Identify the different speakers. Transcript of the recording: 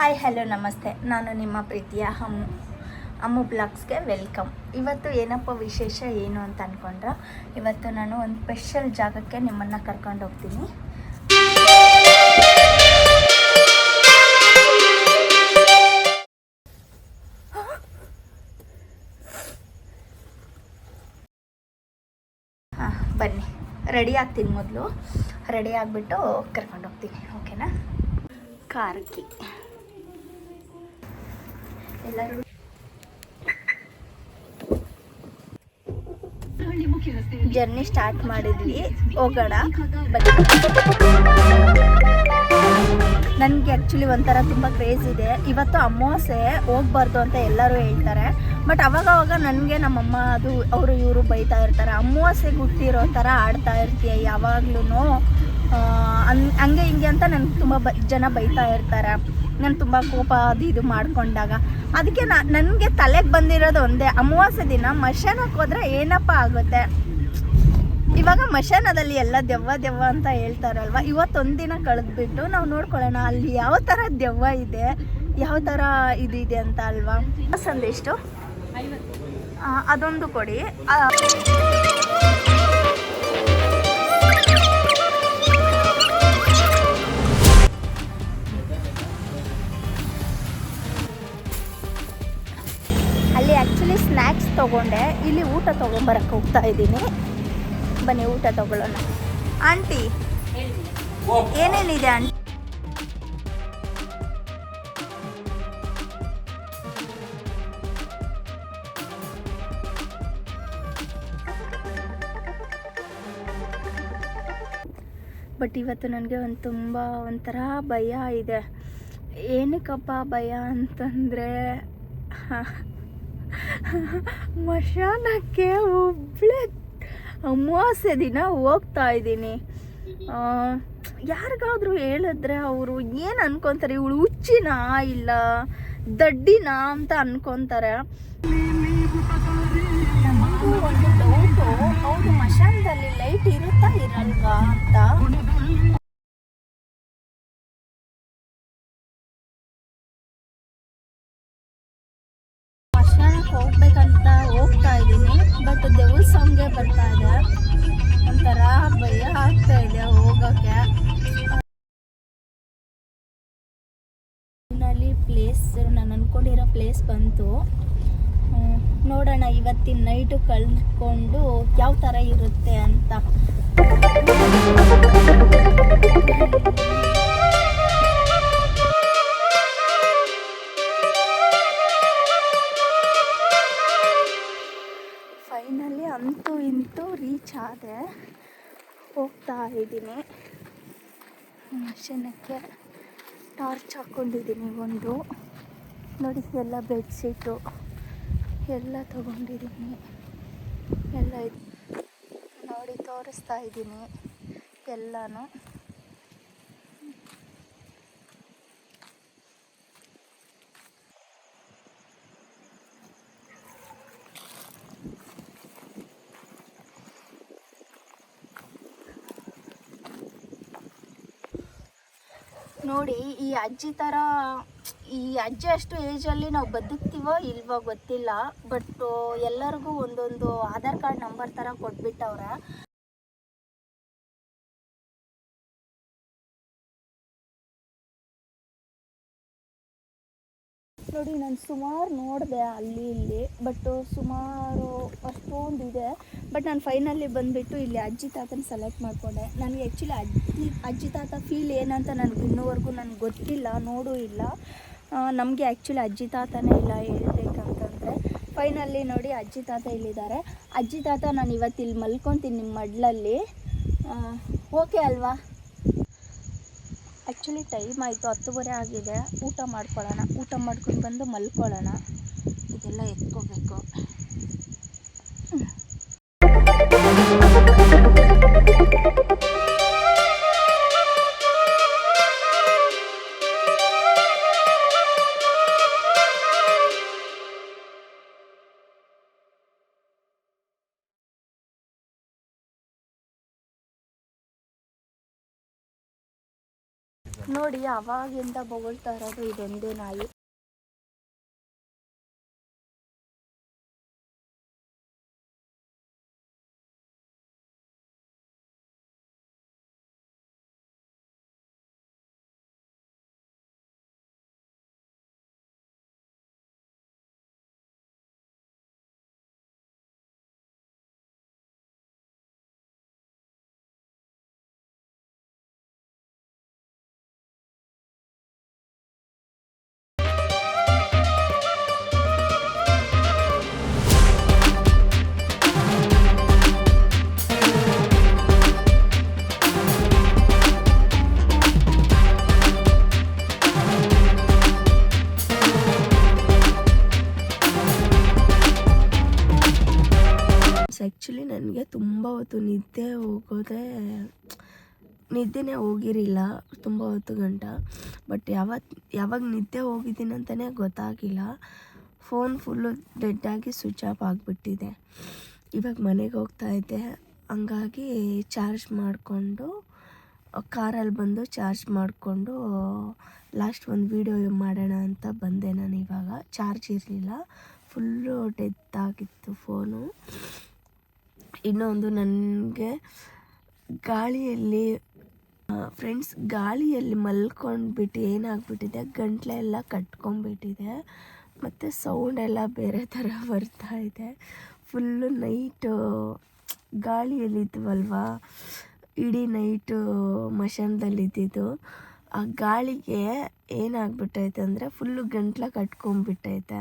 Speaker 1: Hi hello ನಮಸ್ತೆ. ನಾನು ನಿಮ್ಮ ಪ್ರೀತಿಯ ಹಮ್ಮು ಅಮ್ಮು ಬ್ಲಾಗ್ಸ್ಗೆ ವೆಲ್ಕಮ್. ಇವತ್ತು ಏನಪ್ಪ ವಿಶೇಷ, ಏನು ಅಂತ ಅಂದ್ಕೊಂಡ್ರೆ ಇವತ್ತು ನಾನು ಒಂದು ಸ್ಪೆಷಲ್ ಜಾಗಕ್ಕೆ ನಿಮ್ಮನ್ನು ಕರ್ಕೊಂಡು ಹೋಗ್ತೀನಿ. ಹಾಂ, ಬನ್ನಿ. ರೆಡಿ ಆಗ್ತೀನಿ ಮೊದಲು. ರೆಡಿ ಆಗಿಬಿಟ್ಟು ಕರ್ಕೊಂಡು ಹೋಗ್ತೀನಿ ಓಕೆನಾ ಕಾರ್ಕಿ ಜರ್ನಿ ಸ್ಟಾರ್ಟ್ ಮಾಡಿದ್ವಿ. ಹೋಗೋಣ. ಬನ್ನಿ. ನನಗೆ ಆ್ಯಕ್ಚುಲಿ ಒಂಥರ ತುಂಬ ಕ್ರೇಜ್ ಇದೆ. ಇವತ್ತು ಅಮಾವಾಸ್ಯೆ, ಹೋಗ್ಬಾರ್ದು ಅಂತ ಎಲ್ಲರೂ ಹೇಳ್ತಾರೆ. ಬಟ್ ಅವಾಗವಾಗ ಅವಾಗ ನನಗೆ ನಮ್ಮಮ್ಮ, ಅದು, ಅವರು, ಇವರು ಬೈತಾ ಇರ್ತಾರೆ. ಅಮಾವಾಸ್ಯೆಗೆ ಹುಟ್ಟಿರೋ ಥರ ಆಡ್ತಾ ಇರ್ತೀಯ ಯಾವಾಗ್ಲೂ ಹಂಗೆ ಹಿಂಗೆ ಅಂತ ನನಗೆ ತುಂಬ ಬ ಜನ ಬೈತಾ ಇರ್ತಾರೆ. ನಾನು ತುಂಬ ಕೋಪ ಅದು ಇದು ಮಾಡ್ಕೊಂಡಾಗ. ಅದಕ್ಕೆ ನಾ ನನಗೆ ತಲೆಗೆ ಬಂದಿರೋದು ಒಂದೇ. ಅಮಾವಾಸ್ಯೆ ದಿನ ಮಶಾನಕ್ಕೆ ಹೋದ್ರೆ ಏನಪ್ಪ ಆಗುತ್ತೆ? ಇವಾಗ ಮಶಾನದಲ್ಲಿ ಎಲ್ಲ ದೆವ್ವ ದೆವ್ವ ಅಂತ ಹೇಳ್ತಾರಲ್ವ? ಇವತ್ತೊಂದಿನ ಕಳೆದ್ಬಿಟ್ಟು ನಾವು ನೋಡ್ಕೊಳ್ಳೋಣ ಅಲ್ಲಿ ಯಾವ ಥರ ದೆವ್ವ ಇದೆ ಯಾವ ಥರ ಇದು ಇದೆ ಅಂತ ಅಲ್ವಾ? ಆ, ಅದೊಂದು ಕೊಡಿ. ತೊಗೊಂಡೆ. ಇಲ್ಲಿ ಊಟ ತೊಗೊಂಬರಕ್ಕೆ ಹೋಗ್ತಾ ಇದ್ದೀನಿ. ಬನ್ನಿ, ಊಟ ತಗೊಳ್ಳೋಣ. ಆಂಟಿ ಏನೇನಿದೆ ಆಂಟಿ? ಬಟ್ ಇವತ್ತು ನನಗೆ ಒಂದು ತುಂಬ ಒಂಥರ ಭಯ ಇದೆ. ಏನಕ್ಕಪ್ಪ ಭಯ ಅಂತಂದರೆ ಮಶಾನಕ್ಕೆ ಒಬ್ಬಳೇ ಅಮಾವಾಸ್ಯೆ ದಿನ ಹೋಗ್ತಾ ಇದ್ದೀನಿ. ಯಾರಿಗಾದ್ರೂ ಹೇಳಿದ್ರೆ ಅವರು ಏನು ಅನ್ಕೊಂತಾರೆ? ಇವಳು ಹುಚ್ಚಿನ ಇಲ್ಲ ದಡ್ಡಿನ ಅಂತ ಅನ್ಕೊಂತಾರೆ. ಹೌದು, ಮಶಾನದಲ್ಲಿ ಲೈಟ್ ಇರುತ್ತಾ ಇರಲ್ವಾ ಅಂತ. ಮಶಾನಕ್ಕೆ ಇದ್ದೀನಿ ಬಟ್ ದೇವ್ರ ಸಾಂಗ್ಗೆ ಬರ್ತಾ ಇದೆ ಒಂಥರ ಭಯ ಆಗ್ತಾ ಇದೆ ಹೋಗೋಕ್ಕೆ ಪ್ಲೇಸ್ ನಾನು ಅನ್ಕೊಂಡಿರೋ ಪ್ಲೇಸ್ ಬಂತು. ನೋಡೋಣ ಇವತ್ತಿನ ನೈಟು ಕಳ್ಕೊಂಡು ಯಾವ ಥರ ಇರುತ್ತೆ ಅಂತ. ಇದ್ದೀನಿ. ಮಷೀನಕ್ಕೆ ಟಾರ್ಚ್ ಹಾಕ್ಕೊಂಡಿದ್ದೀನಿ ಒಂದು. ನೋಡಿ, ಎಲ್ಲ ಬೆಡ್ಶೀಟು ಎಲ್ಲ ತೊಗೊಂಡಿದ್ದೀನಿ. ಎಲ್ಲ ಇದು ನೋಡಿ, ತೋರಿಸ್ತಾ ಇದ್ದೀನಿ. ಎಲ್ಲನೂ. ನೋಡಿ, ಈ ಅಜ್ಜಿ ಥರ ಈ ಅಜ್ಜಿ ಅಷ್ಟು ಏಜಲ್ಲಿ ನಾವು ಬದುಕ್ತೀವೋ ಇಲ್ವೋ ಗೊತ್ತಿಲ್ಲ ಬಟ್ ಎಲ್ಲರಿಗೂ ಒಂದೊಂದು ಆಧಾರ್ ಕಾರ್ಡ್ ನಂಬರ್ ಥರ ಕೊಟ್ಬಿಟ್ಟವ್ರೆ. ನೋಡಿ, ನಾನು ಸುಮಾರು ನೋಡಿದೆ ಅಲ್ಲಿ ಇಲ್ಲಿ ಬಟ್ ಸುಮಾರು ಅಷ್ಟೊಂದು ಇದೆ. ಬಟ್ ನಾನು ಫೈನಲ್ಲಿ ಬಂದುಬಿಟ್ಟು ಇಲ್ಲಿ ಅಜ್ಜಿ ತಾತನ ಸೆಲೆಕ್ಟ್ ಮಾಡಿಕೊಂಡೆ. ನನಗೆ ಆ್ಯಕ್ಚುಲಿ ಅಜ್ಜಿ ಅಜ್ಜಿ ತಾತ ಫೀಲ್ ಏನಂತ ನನಗೆ ಇನ್ನೂವರೆಗೂ ನನಗೆ ಗೊತ್ತಿಲ್ಲ, ನೋಡೂ ಇಲ್ಲ. ನಮಗೆ ಆ್ಯಕ್ಚುಲಿ ಅಜ್ಜಿ ತಾತನೇ ಇಲ್ಲ ಹೇಳ್ಬೇಕಂತಂದರೆ. ಫೈನಲ್ಲಿ ನೋಡಿ, ಅಜ್ಜಿ ತಾತ ಇಲ್ಲಿದ್ದಾರೆ. ಅಜ್ಜಿ ತಾತ ನಾನು ಇವತ್ತು ಇಲ್ಲಿ ಮಲ್ಕೊತೀನಿ ನಿಮ್ಮ ಮಡ್ಲಲ್ಲಿ. ಓಕೆ ಅಲ್ವಾ? ಆ್ಯಕ್ಚುಲಿ ಟೈಮ್ ಆಯಿತು ಹತ್ತುವರೆ ಆಗಿದೆ. ಊಟ ಮಾಡ್ಕೊಳ್ಳೋಣ. ಊಟ ಮಾಡ್ಕೊಂಡು ಬಂದು ಮಲ್ಕೊಳ್ಳೋಣ. ಇದೆಲ್ಲ ಎತ್ಕೋಬೇಕು.
Speaker 2: ನೋಡಿ ಅವಾಗಿಂದ ಬೊಗಳ್ತಾ ಇರೋದು ಇದೊಂದೇ ನಾಯಿ. ನನಗೆ ತುಂಬ ಹೊತ್ತು ನಿದ್ದೆ ಹೋಗೋದೇ, ನಿದ್ದೆನೇ ಹೋಗಿರಿಲ್ಲ ತುಂಬ ಹೊತ್ತು ಗಂಟ. ಬಟ್ ಯಾವತ್ತು ಯಾವಾಗ ನಿದ್ದೆ ಹೋಗಿದ್ದೀನಿ ಅಂತಲೇ ಗೊತ್ತಾಗಿಲ್ಲ. ಫೋನ್ ಫುಲ್ಲು ಡೆಡ್ಡಾಗಿ ಸ್ವಿಚ್ ಆಫ್ ಆಗಿಬಿಟ್ಟಿದೆ. ಇವಾಗ ಮನೆಗೆ ಹೋಗ್ತಾ ಇದ್ದೆ. ಹಂಗಾಗಿ ಚಾರ್ಜ್ ಮಾಡಿಕೊಂಡು, ಕಾರಲ್ಲಿ ಬಂದು ಚಾರ್ಜ್ ಮಾಡಿಕೊಂಡು ಲಾಸ್ಟ್ ಒಂದು ವೀಡಿಯೋ ಮಾಡೋಣ ಅಂತ ಬಂದೆ ನಾನು ಇವಾಗ. ಚಾರ್ಜ್ ಇರಲಿಲ್ಲ. ಫುಲ್ಲು ಡೆತ್ ಆಗಿತ್ತು ಫೋನು ಇನ್ನೊಂದು ನನಗೆ ಗಾಳಿಯಲ್ಲಿ ಫ್ರೆಂಡ್ಸ್ ಗಾಳಿಯಲ್ಲಿ ಮಲ್ಕೊಂಡ್ಬಿಟ್ಟು ಏನಾಗ್ಬಿಟ್ಟಿದೆ, ಗಂಟ್ಲೆ ಎಲ್ಲ ಕಟ್ಕೊಂಡ್ಬಿಟ್ಟಿದೆ, ಮತ್ತು ಸೌಂಡ್ ಎಲ್ಲ ಬೇರೆ ಥರ ಬರ್ತಾ ಇದೆ. ಫುಲ್ಲು ನೈಟು ಗಾಳಿಯಲ್ಲಿದ್ವಲ್ವಾ? ಇಡೀ ನೈಟು ಮಶಾನದಲ್ಲಿದ್ದಿದ್ದು. ಆ ಗಾಳಿಗೆ ಏನಾಗ್ಬಿಟ್ಟೈತೆ ಅಂದರೆ ಫುಲ್ಲು ಗಂಟ್ಲ ಕಟ್ಕೊಂಡ್ಬಿಟ್ಟೈತೆ.